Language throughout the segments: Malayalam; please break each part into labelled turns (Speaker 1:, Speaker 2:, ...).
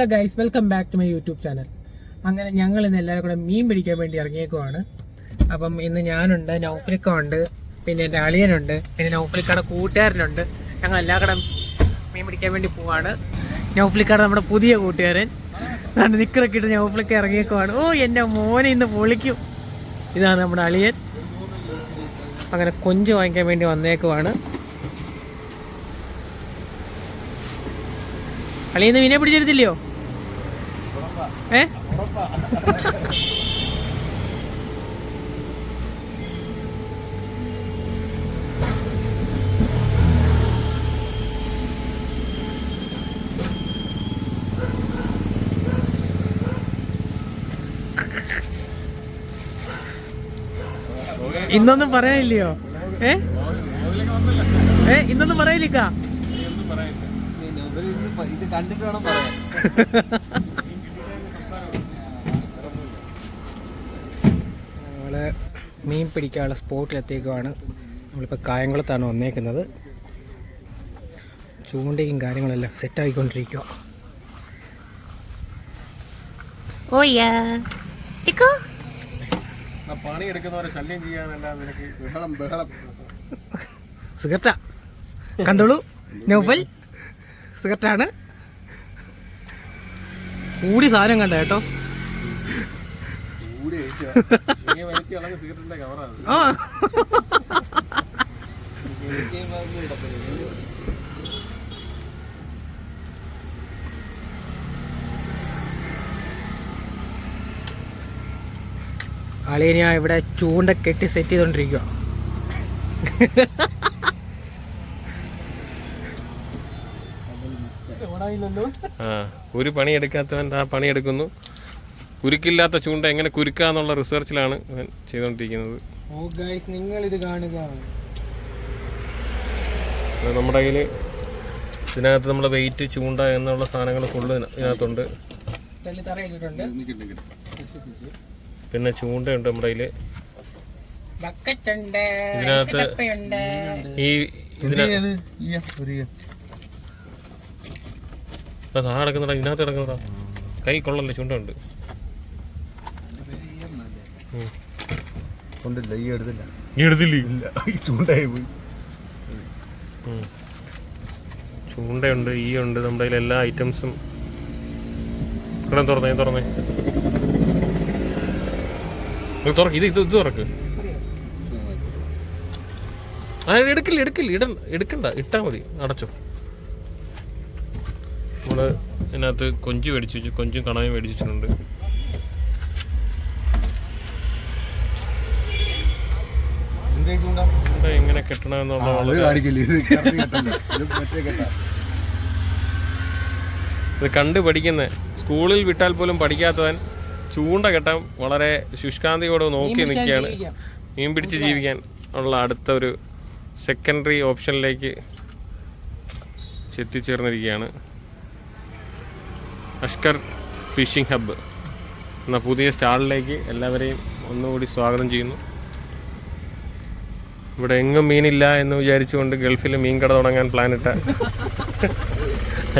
Speaker 1: Hello guys welcome back to my YouTube channel അങ്ങനെ ഞങ്ങൾ ഇന്ന് എല്ലാവരും കൂടെ മീൻ പിടിക്കാൻ വേണ്ടി ഇറങ്ങിയേക്കുവാണ്. അപ്പം ഇന്ന് ഞാനുണ്ട് നൗഫലിക്ക ഉണ്ട് പിന്നെ എന്റെ അളിയനുണ്ട് പിന്നെ നൗഫലിക്കയുടെ കൂട്ടുകാരനുണ്ട്. ഞങ്ങൾ എല്ലാ കടം മീൻ പിടിക്കാൻ വേണ്ടി പോവാണ്. നൗഫലിക്കാട് നമ്മുടെ പുതിയ കൂട്ടുകാരൻ. അതാണ് നിക്കറൊക്കെ ഇട്ട് നൗഫലിക്ക ഇറങ്ങിയേക്കുവാണ്. ഓ എന്റെ മോനെ ഇന്ന് പൊളിക്കും. ഇതാണ് നമ്മുടെ അളിയൻ. അങ്ങനെ കൊഞ്ച് വാങ്ങിക്കാൻ വേണ്ടി വന്നേക്കുവാണ്. അളിയെന്ന് മീനെ പിടിച്ചെടുത്തില്ലയോ ഏ? ഇന്നൊന്നും പറയാനില്ലയോ? ഏ? ഏ ഇന്നൊന്നും പറയാനില്ല
Speaker 2: ഇത് കണ്ടിട്ട് വേണം പറയാൻ.
Speaker 1: മീൻ പിടിക്കാനുള്ള സ്പോട്ടിലെത്തിയേക്കുമാണ് നമ്മളിപ്പോൾ കായംകുളത്താണ് വന്നേക്കുന്നത്. ചൂണ്ടയും കാര്യങ്ങളെല്ലാം സെറ്റായിക്കൊണ്ടിരിക്കുക ഓയ്യാ. ടിക്കോ
Speaker 2: പണി എടുക്കുന്നവരെ ശല്യം ചെയ്യാനല്ല നിനക്ക്
Speaker 3: ബഹളം ബഹളം.
Speaker 1: സിഗരറ്റാ. കണ്ടോളൂ. നോവൽ സിഗരറ്റാണ്. കൂടി സാധനം കണ്ട കേട്ടോ?
Speaker 3: കൂടി
Speaker 1: ആ. അളിയനെ ഞാൻ ഇവിടെ ചൂണ്ട കെട്ടി സെറ്റ് ചെയ്തോണ്ടിരിക്കുക
Speaker 2: ആ ഒരു പണി എടുക്കാത്തവൻ ആ പണി എടുക്കുന്നു കുരുക്കില്ലാത്ത ചൂണ്ട എങ്ങനെ കുരുക്കാന്നുള്ള റിസർച്ചിലാണ് ഇവൻ ചെയ്തുകൊണ്ടിരിക്കുന്നത്
Speaker 1: ഓ ഗൈസ് നിങ്ങൾ ഇത് കാണുക
Speaker 2: നമ്മുടെ കയ്യിൽ ഇതിനകത്ത് നമ്മുടെ വെയിറ്റ് ചൂണ്ട എന്നുള്ള സാധനങ്ങൾ ഫുള്ള് ഇതിനകത്തുണ്ട്. പിന്നെ ചൂണ്ടയുണ്ട് നമ്മുടെ കയ്യിൽ
Speaker 1: ബക്കറ്റ് ഉണ്ട്
Speaker 2: ഇതിനകത്ത് ഈ ഇതിനകത്ത്
Speaker 3: ഏത്? ഈയ, ഒരു ഈയ.
Speaker 2: താ ഇതിനകത്ത് കിടക്കുന്നതാ കൈ കൊള്ളല്ലേ ചൂണ്ടയുണ്ട് ഉം.
Speaker 3: കൊണ്ടില്ല ഈ എടുത്തില്ല.
Speaker 2: ഈ എടുത്തില്ല?
Speaker 3: ഇല്ല ചൂണ്ടായി പോയി.
Speaker 2: ചൂണ്ടയുണ്ട് ഈ ഉണ്ട് നമ്മുടെ കയ്യിൽ എല്ലാ ഐറ്റംസും ഇവിടെ തുറന്നേ തുറന്നേ. ഇത് തുറക്ക് ഇത് ഇത് ഇത് തുറക്ക്. ആ എടുക്കില്ല എടുക്കില്ല ഇട എടുക്കണ്ട ഇട്ടാ മതി അടച്ചോ. നമ്മൾ ഇതിനകത്ത് കൊഞ്ച് മേടിച്ചു വെച്ചു കൊഞ്ചും കണയും മേടിച്ചിട്ടുണ്ട്
Speaker 3: എന്തേ ചൂണ്ട
Speaker 2: ചൂണ്ട എങ്ങനെ
Speaker 3: ആ,
Speaker 2: കെട്ടണമെന്നുള്ള വളരെ-
Speaker 3: കാണിക്കില്ല? ഇത് കറക്റ്റ് കെട്ടല്ല? ഇത് മറ്റേ കെട്ടാ.
Speaker 2: ഇത് കണ്ട് പഠിക്കുന്ന സ്കൂളിൽ വിട്ടാൽ പോലും പഠിക്കാത്തവൻ ചൂണ്ട കെട്ടാൻ വളരെ ശുഷ്കാന്തിയോടെ നോക്കി നിൽക്കുകയാണ്. മീൻ പിടിച്ച് ജീവിക്കാൻ ഉള്ള അടുത്ത ഒരു സെക്കൻഡറി ഓപ്ഷനിലേക്ക് എത്തിച്ചേർന്നിരിക്കുകയാണ് അഷ്കർ ഫിഷിംഗ് ഹബ്ബ് എന്ന പുതിയ സ്റ്റാളിലേക്ക് എല്ലാവരെയും ഒന്നുകൂടി സ്വാഗതം ചെയ്യുന്നു. ഇവിടെ എങ്ങും മീനില്ല എന്ന് വിചാരിച്ചുകൊണ്ട് ഗൾഫിൽ മീൻ കട തുടങ്ങാൻ പ്ലാനിട്ട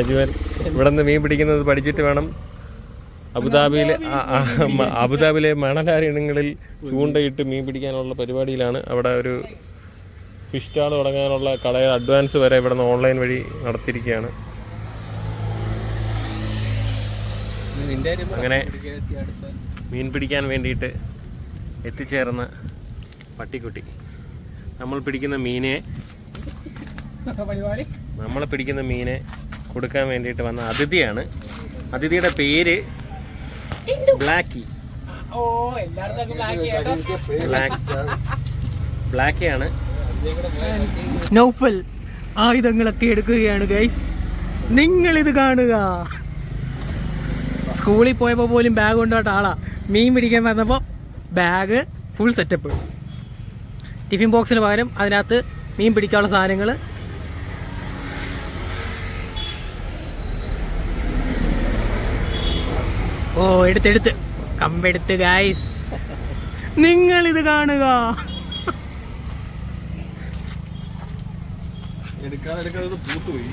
Speaker 2: അജ്മൽ. ഇവിടെ നിന്ന് മീൻ പിടിക്കുന്നത് പഠിച്ചിട്ട് വേണം. അബുദാബിയിലെ അബുദാബിയിലെ മണലാരിണങ്ങളിൽ ചൂണ്ടയിട്ട് മീൻ പിടിക്കാനുള്ള പരിപാടിയിലാണ്. അവിടെ ഒരു ഫിഷ് സ്റ്റാൾ തുടങ്ങാനുള്ള കടയുടെ അഡ്വാൻസ് വരെ ഇവിടെ നിന്ന് ഓൺലൈൻ വഴി നടത്തിയിരിക്കുകയാണ്. അങ്ങനെ മീൻ പിടിക്കാൻ വേണ്ടിയിട്ട് എത്തിച്ചേർന്ന പട്ടിക്കുട്ടി. നമ്മൾ പിടിക്കുന്ന മീനെ നമ്മൾ പിടിക്കുന്ന മീനെ കൊടുക്കാൻ വേണ്ടിയിട്ട് വന്ന അതിഥിയാണ്. അതിഥിയുടെ പേര് ബ്ലാക്കി.
Speaker 1: ഓ എല്ലായിടത്തും ബ്ലാക്ക് കേട്ടോ
Speaker 2: ബ്ലാക്ക്. ബ്ലാക്കിയാണ്.
Speaker 1: നൗഫൽ ആയുധങ്ങളൊക്കെ എടുക്കുകയാണ് ഗൈസ് നിങ്ങൾ ഇത് കാണുക. സ്കൂളിൽ പോയപ്പോൾ പോലും ബാഗ് കൊണ്ടുപോയിട്ട് ആളാ. മീൻ പിടിക്കാൻ വന്നപ്പോൾ ബാഗ് ഫുൾ സെറ്റപ്പ് ടിഫിൻ ബോക്സിന് പകരം അതിനകത്ത് മീൻ പിടിക്കാനുള്ള സാധനങ്ങൾ ഓ എടുത്തെടുത്ത് കമ്പെടുത്ത് ഗായ്സ് നിങ്ങൾ ഇത് കാണുക.
Speaker 2: എടുക്കാതെ എടുക്കാതെ പൂത്തുപോയി.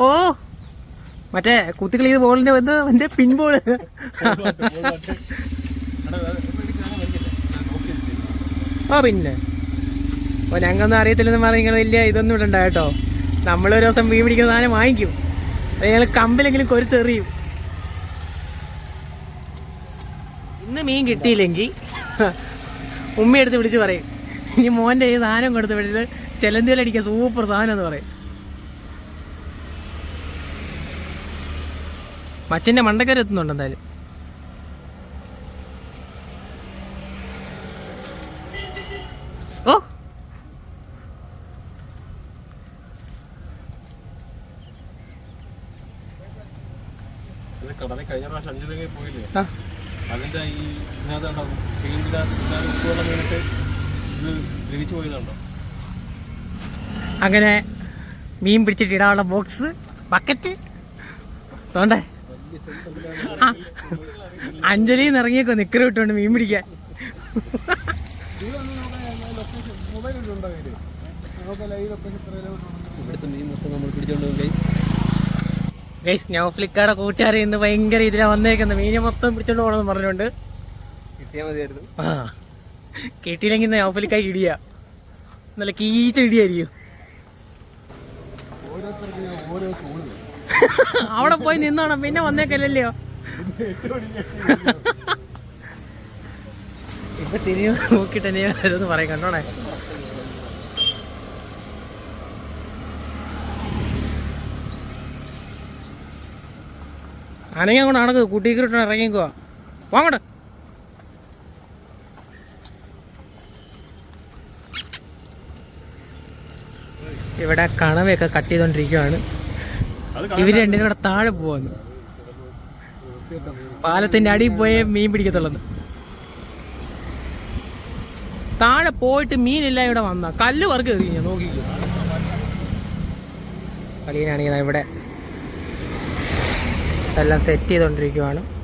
Speaker 1: ഓ മറ്റേ കുത്തിക്കളി ബോളിന്റെ വന്ന് എന്റെ പിൻബോൾ ആ പിന്നെ. ഓ ഞങ്ങൾക്കൊന്നും അറിയത്തില്ലെന്ന് പറഞ്ഞാൽ നിങ്ങൾ വലിയ ഇതൊന്നും ഇടണ്ട കേട്ടോ. നമ്മളൊരു ദിവസം മീൻ പിടിക്കുന്ന സാധനം വാങ്ങിക്കും. ഞങ്ങൾ കമ്പിലെങ്കിലും കൊരുത്തെറിയും. ഇന്ന് മീൻ കിട്ടിയില്ലെങ്കിൽ ഉമ്മയെടുത്ത് വിളിച്ച് പറയും. ഇനി മോന്റെ ഈ സാധനം കൊടുത്ത് വിളിച്ചത് ചെലന്തിയിലടിക്കുക സൂപ്പർ സാധനം എന്ന് പറയും. മച്ചന്റെ മണ്ടക്കര എത്തുന്നുണ്ട് എന്തായാലും. ഓ
Speaker 2: കടലിൽ കഴിഞ്ഞ പ്രാവശ്യം അഞ്ചിലെങ്കിൽ പോയില്ലേ? അതിന്റെ ഈ ഇതിനകത്ത് ഉണ്ടാവും പെയിന്റിനകത്ത് ഉപ്പുവെള്ളം വീണിട്ട് ഇത് ദ്രവിച്ചു പോയതുണ്ടോ
Speaker 1: അങ്ങനെ മീൻ പിടിച്ചിട്ട് ഇടാനുള്ള ബോക്സ് ബക്കറ്റ് തോണ്ടേ നിന്ന് ഇറങ്ങിയേക്കോ നിക്കറ് വിട്ടുകൊണ്ട് മീൻ പിടിക്കാൻ.
Speaker 2: സ്നോ
Speaker 1: ഗൈസ് നൗഫ്ലിക്കാടെ കൂട്ടുകാരെ ഇന്ന് ഭയങ്കര ഇതിലാ വന്നേക്കുന്നത്. മീനെ മൊത്തം പിടിച്ചോണ്ട് പോകണമെന്ന് പറഞ്ഞുകൊണ്ട് ആ. കിട്ടിയില്ലെങ്കിൽ ഇന്ന് ഫ്ലിക്കായി ഇടിയാ. നല്ല കീച്ച ഇടിയായിരിക്കും അവിടെ പോയി നിന്നോണം പിന്നെ വന്നേക്കല്ലല്ലോ ഇപ്പൊ തിരിഞ്ഞു നോക്കിട്ട് വരുമെന്ന് പറയും കണ്ടോണേ? അനങ്ങി അങ്ങോട്ട് നടക്ക് കുട്ടിക്കിട്ട് ഇറങ്ങിക്കോ. വാങ്ങട്ടെ ഇവിടെ കണവയൊക്കെ കട്ട് ചെയ്തോണ്ടിരിക്കുവാണ്. ഇവർ രണ്ടിനും കൂടെ താഴെ പോവാന്ന്. പാലത്തിന്റെ അടിയിൽ പോയേ മീൻ പിടിക്കത്തുള്ളൂ താഴെ പോയിട്ട് മീനില്ല ഇവിടെ വന്ന. കല്ല് വർക്ക് എറിഞ്ഞ നോക്കിക്കോ. കളിയനാണെങ്കിൽ ഇവിടെ. എല്ലാം സെറ്റ് ചെയ്തോണ്ടിരിക്കുവാണ്.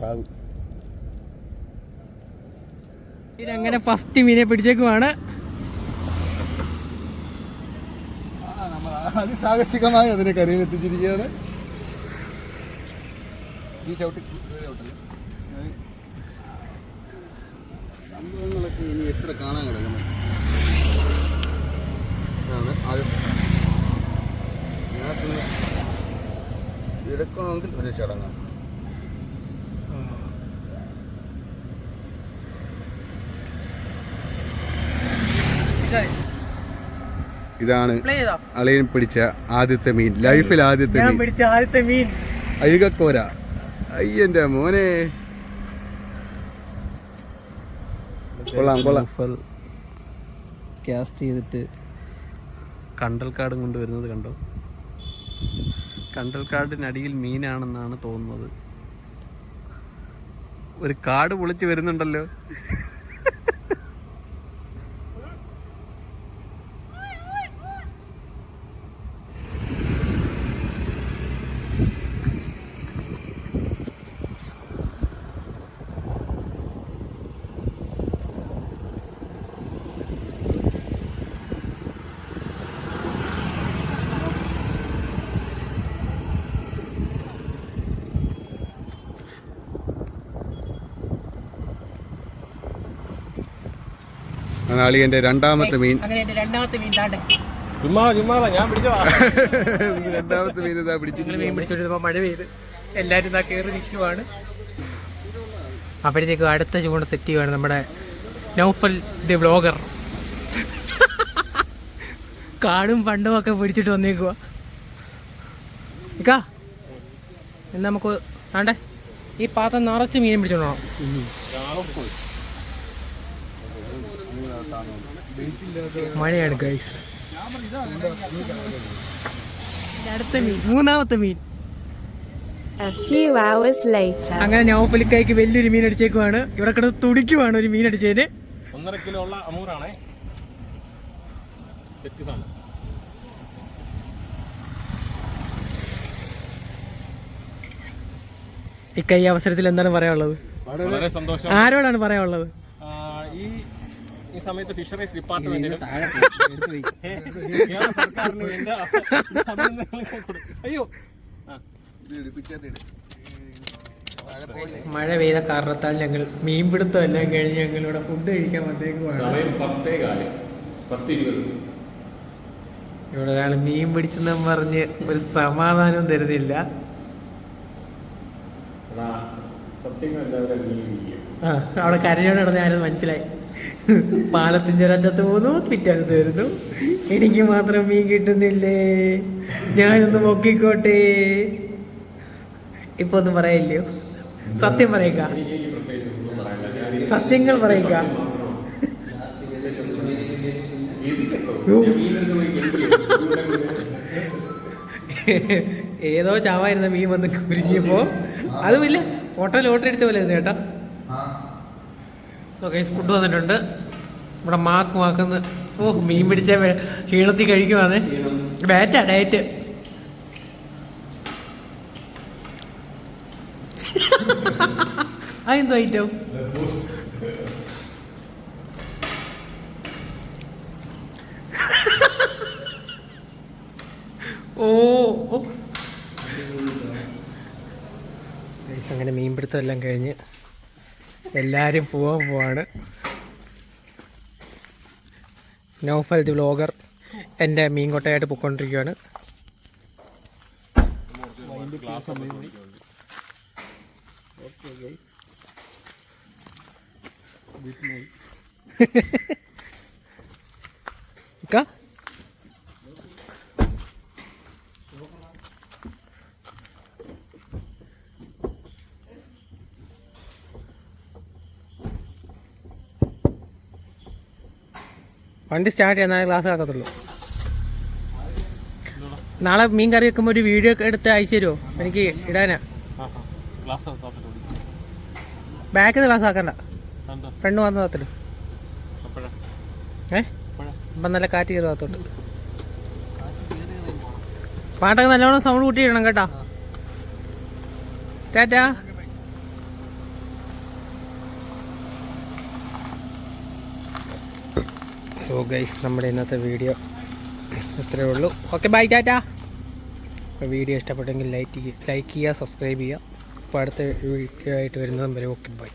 Speaker 3: പ്രാവ്
Speaker 1: അങ്ങനെ ഫസ്റ്റ് മീനെ പിടിച്ചേക്കുവാണ്?
Speaker 3: അതിസാഹസികമായി അതിനെ കരയിൽ എത്തിച്ചിരിക്കുകയാണ്. ഈ ചവിട്ടി സംഭവങ്ങളൊക്കെ ഇനി എത്ര കാണാൻ കിടക്കുന്നത് എടുക്കണമെങ്കിൽ ഒരു ചടങ്ങാണ് ഇതാണ് അളിയൻ പിടിച്ച ആദ്യത്തെ മീൻ ലൈഫിൽ ആദ്യത്തെ
Speaker 1: ഞാൻ
Speaker 3: മീൻ.
Speaker 1: പിടിച്ച ആദ്യത്തെ മീൻ.
Speaker 3: അഴുകക്കോര. അയ്യന്റെ മോനെ. കൊള്ളാം കൊള്ളാം.
Speaker 2: കാസ്റ്റ് ചെയ്തിട്ട് കണ്ടൽക്കാടും കൊണ്ട് വരുന്നത് കണ്ടോ? കണ്ടൽക്കാടിനടിയിൽ മീനാണെന്നാണ് തോന്നുന്നത്. ഒരു കാട് പൊളിച്ച് വരുന്നുണ്ടല്ലോ.
Speaker 3: അളിയന്റെ രണ്ടാമത്തെ മീൻ.
Speaker 1: രണ്ടാമത്തെ മീൻ
Speaker 2: ചുമ്മാ ഞാൻ പിടിച്ചതാ.
Speaker 3: രണ്ടാമത്തെ മീൻ ഇതാ പിടിച്ചു
Speaker 1: മീൻ പിടിച്ചോണ്ടിരുന്നപ്പോൾ മഴ പെയ്ത് എല്ലാവരും ഇതാ കേറി നിൽക്കുവാണ് അപ്പോഴത്തേക്കും അടുത്ത ചൂണ്ട സെറ്റ് ചെയ്യുവാണ് നമ്മുടെ നൗഫൽ ദി ബ്ലോഗർ കാടും പണ്ടും ഒക്കെ പിടിച്ചിട്ട് വന്നേക്കുക ഇക്കാ ഇന്ന് നമുക്ക് ആണ്ടേ ഈ പാത്രം നിറച്ച് മീൻ പിടിച്ചോണ്ടോ മഴയാണ് ഗൈസ് അടുത്ത മീൻ മൂന്നാമത്തെ മീൻ.
Speaker 4: A few hours later.
Speaker 1: അങ്ങനെ നൗഫലിക്കായ്ക്ക് വലിയൊരു മീൻ അടിച്ചേക്കുവാണ്. ഇവിടെ കിടന്ന് തുടിക്കുവാണ് ഒരു മീൻ അടിച്ചതിന്.
Speaker 2: ഒന്നര കിലോ ഉള്ള അമൂറാണേ.
Speaker 1: ഇക്ക ഈ അവസരത്തിൽ എന്താണ് പറയാനുള്ളത്?
Speaker 2: വളരെ സന്തോഷം.
Speaker 1: ആരോടാണ് പറയാനുള്ളത്?
Speaker 2: ഈ സമയത്ത് ഫിഷറീസ് ഡിപ്പാർട്ട്മെന്റിനും കേരള സർക്കാരിനും എന്റെ അഭിനന്ദനങ്ങൾ കൊടു- അയ്യോ. ആ.
Speaker 1: മഴ പെയ്ത കാരണത്താൽ ഞങ്ങൾ മീൻപിടുത്തം എല്ലാം കഴിഞ്ഞ് ഞങ്ങൾ ഇവിടെ ഫുഡ് കഴിക്കാൻ വന്നേക്കുവാണ് ഇവിടെ ഒരാൾ മീൻ പിടിച്ചെന്ന് പറഞ്ഞ് ഒരു സമാധാനവും തരുന്നില്ല. അവിടെ കരഞ്ഞോണ്ട് നടന്ന ആരും മനസ്സിലായി. പാലത്തിന്റെ ഒരറ്റത്ത് പോകുന്നു പിറ്റത്ത് വരുന്നു. എനിക്ക് മാത്രം മീൻ കിട്ടുന്നില്ലേ? ഞാനൊന്ന് പൊക്കിക്കോട്ടെ. ഇപ്പൊ ഒന്നും പറയില്ലയോ സത്യം പറയുക സത്യങ്ങൾ പറയുക ഏതോ ചാവായിരുന്ന മീൻ വന്ന് കുരുങ്ങിയപ്പോ. അതുമില്ല ഫോട്ടോ ലോട്ടറി അടിച്ച പോലെ ആയിരുന്നു കേട്ടോ. സോ ഗൈസ് ഫുഡ് വന്നിട്ടുണ്ട്. ഇവിടെ മാക്ക് മാക്കുന്ന ഓ മീൻ പിടിച്ച ക്ഷീണത്തിൽ കഴിക്കുവാന്ന്. ഡയറ്റാ ഡയറ്റ് അതെന്തോ ഐറ്റം ഓ അങ്ങനെ മീൻപിടുത്തം എല്ലാം കഴിഞ്ഞ് എല്ലാവരും പോവാൻ പോവാണ്. നൗഫൽ ദി വ്ലോഗർ എന്റെ മീൻകൊട്ടയായിട്ട് പൊയ്ക്കൊണ്ടിരിക്കുകയാണ് ഇക്ക? വണ്ടി സ്റ്റാർട്ട് ചെയ്യാൻ നാളെ ക്ലാസ് ആക്കത്തുള്ളൂ. നാളെ മീൻ കറി വെക്കുമ്പോൾ ഒരു വീഡിയോ ഒക്കെ എടുത്ത് അയച്ചു തരുമോ എനിക്ക് ഇടാനാ. ബാക്കിൽ ക്ലാസ് ആക്കണ്ട? ഫ്രണ്ട് വന്ന് താത്തിട്ട് ഏ? നല്ല കാറ്റ് കയറി ഭാഗത്തോട്ട് പാട്ടൊക്കെ നല്ലോണം സൗണ്ട് കൂട്ടിയിടണം കേട്ടോ. ടാറ്റാ. സോ ഗൈസ് നമ്മുടെ ഇന്നത്തെ വീഡിയോ ഇത്രയേ ഉള്ളൂ. ഓക്കെ ബൈ ടാറ്റാ അപ്പോൾ വീഡിയോ ഇഷ്ടപ്പെട്ടെങ്കിൽ ലൈക്ക് ലൈക്ക് ചെയ്യുക സബ്സ്ക്രൈബ് ചെയ്യുക. അപ്പോൾ അടുത്ത വീഡിയോ ആയിട്ട് വരുന്നതും വരെ ഓക്കെ ബൈ